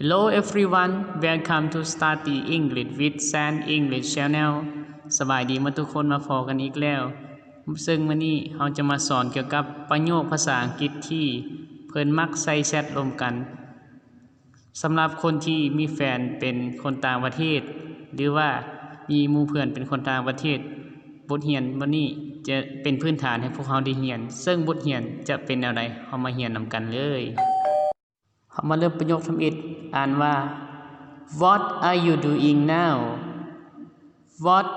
Hello everyone welcome to Study English with San English Channel สบายดีมาทุกคนมาพอกันอีกแล้ว ซึ่งมื้อนี้เราจะมาสอนเกี่ยวกับประโยคภาษาอังกฤษที่เพิ่นมักใส่แชทรวมกันสำหรับคนที่มีแฟนเป็นคนต่างประเทศ หรือว่ามีมู่เพื่อนเป็นคนต่างประเทศ บทเรียนวันนี้จะเป็นพื้นฐานให้พวกเราได้เรียน ซึ่งบทเรียนจะเป็นแนวใดเรามาเรียนนำกันเลย มาเริ่มประโยคทำอิฐอ่านว่า What are you doing now What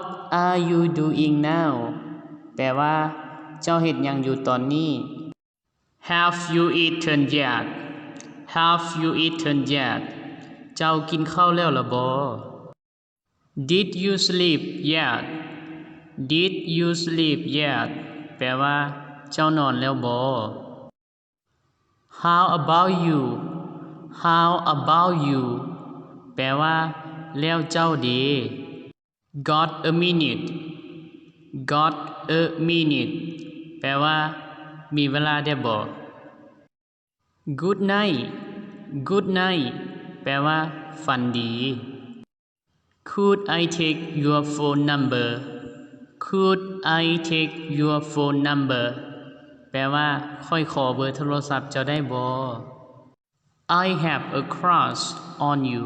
are you doing now แปลว่า เจ้าเฮ็ดยังอยู่ตอนนี้ Have you eaten yet Have you eaten yet เจ้ากินข้าวแล้วล่ะบ่ Did you sleep yet Did you sleep yet แปลว่า เจ้านอนแล้วบ่ How about you How about you แปลว่า แล้วเจ้าดี Got a minute Got a minute แปลว่า มีเวลาได้บ่ Good night Good night แปลว่า ฝันดี Could I take your phone number Could I take your phone number แปลว่า ค่อยขอเบอร์โทรศัพท์เจ้าได้บ่ I have a crush on you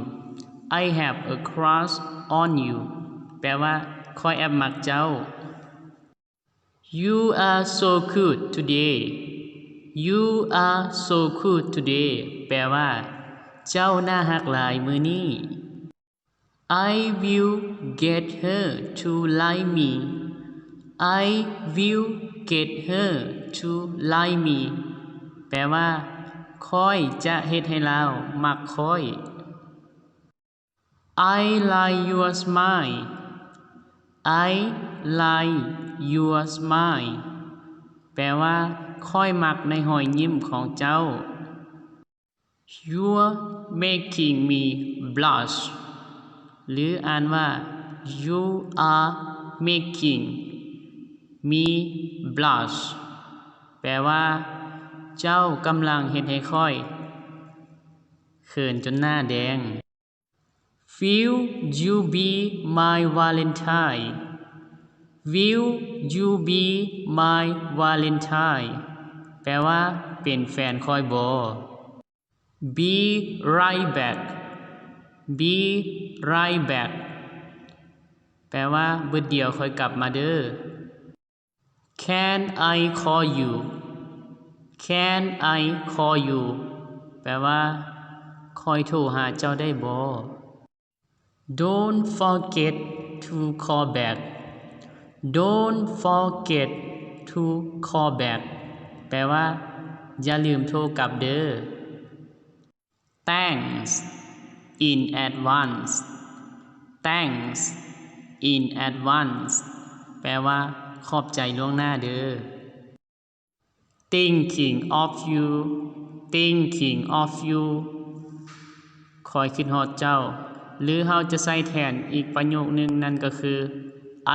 I have a crush on you แปลว่า ค่อยแอบมักเจ้า You are so cute today You are so cute today แปลว่า เจ้าน่าฮักหลายมือนี้ I will get her to like me I will get her to like me แปลว่า ค่อยจะเฮ็ดให้เรามักค่อย I like your smile I like your smile แปลว่าค่อยมักในหอยยิ้มของเจ้า You're making me blush หรืออ่านว่า You are making me blush แปลว่า เจ้ากำลังเฮ็ดให้ค่อยเขินจนหน้าแดง Will you be my Valentine Will you be my Valentine แปลว่า เป็นแฟนคอยบ่ Be right back Be right back แปลว่าเบิดเดียวคอยกลับมาเด้อ Can I call you Can I call you แปลว่า คอยโทรหาเจ้าได้บ่ Don't forget to call back Don't forget to call back แปลว่า อย่าลืมโทรกลับเด้อ Thanks in advance Thanks in advance แปลว่า ขอบใจล่วงหน้าเด้อ Thinking of you Thinking of you คอยคิดฮอดเจ้า หรือเฮาจะใส่แทนอีกประโยคนึงนั่นก็คือ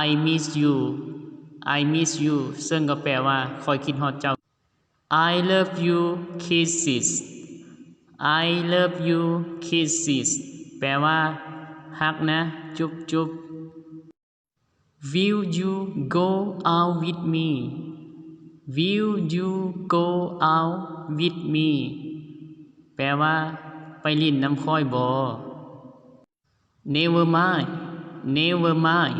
I miss you I miss you ซึ่งก็แปลว่าคอยคิดฮอดเจ้า I love you kisses I love you kisses แปลว่าฮักนะ จุ๊บจุ๊บ Will you go out with me Will you go out with me แปลว่า ไปลิ้นน้ำค่อยบ่ Never mind Never mind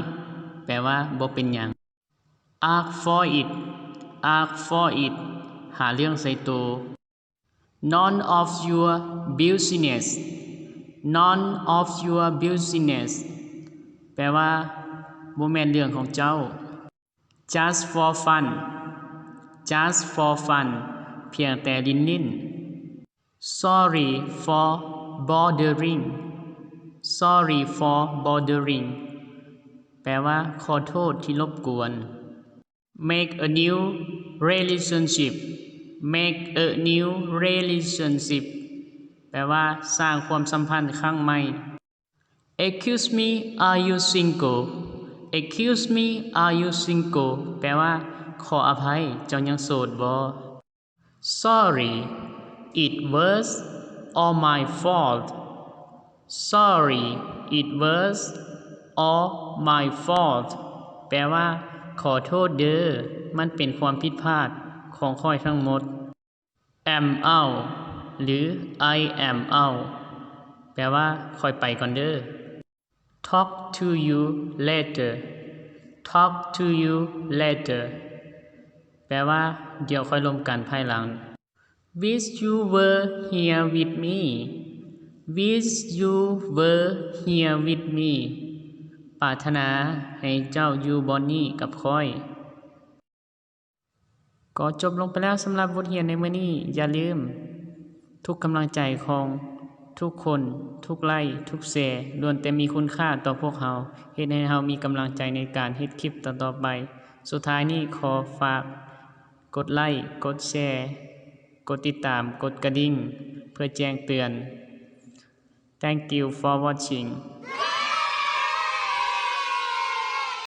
แปลว่าบ่เป็นหยัง Ask for it Ask for it หาเรื่องใส่ตัว None of your business None of your business แปลว่าบ่แม่นเรื่องของเจ้า Just for fun Just for fun เพียงแต่ลิ้นลิ้น Sorry for bothering Sorry for bothering แปลว่า ขอโทษที่รบกวน Make a new relationship Make a new relationship แปลว่าสร้างความสัมพันธ์ครั้งใหม่ Excuse me are you single Excuse me are you single แปลว่า ขออภัยเจ้ายังโสดบ่ Sorry it was all my fault sorry it was all my fault แปลว่า ขอโทษเด้อ มันเป็นความผิดพลาดของข้อยทั้งหมด am out หรือ I am out แปลว่าคอยไปก่อนเด้อ talk to you later talk to you later แปลว่า เดี๋ยวค่อยลมกันภายหลัง wish you were here with me wish you were here with me ปรารถนาให้เจ้าอยู่บอนนี่กับค่อย ก็จบลงไปแล้วสำหรับบทเรียนในมื้อนี้ อย่าลืม ทุกกำลังใจของทุกคนทุกไลค์ทุกแชร์ล้วนแต่มีคุณค่าต่อพวกเราเฮ็ดให้เรามีกำลังใจในการเฮ็ดคลิปต่อๆไป สุดท้ายนี้ขอฝาก กดไลค์กดแชร์กดติดตามกดกระดิ่ง เพื่อแจ้งเตือน Thank you for watching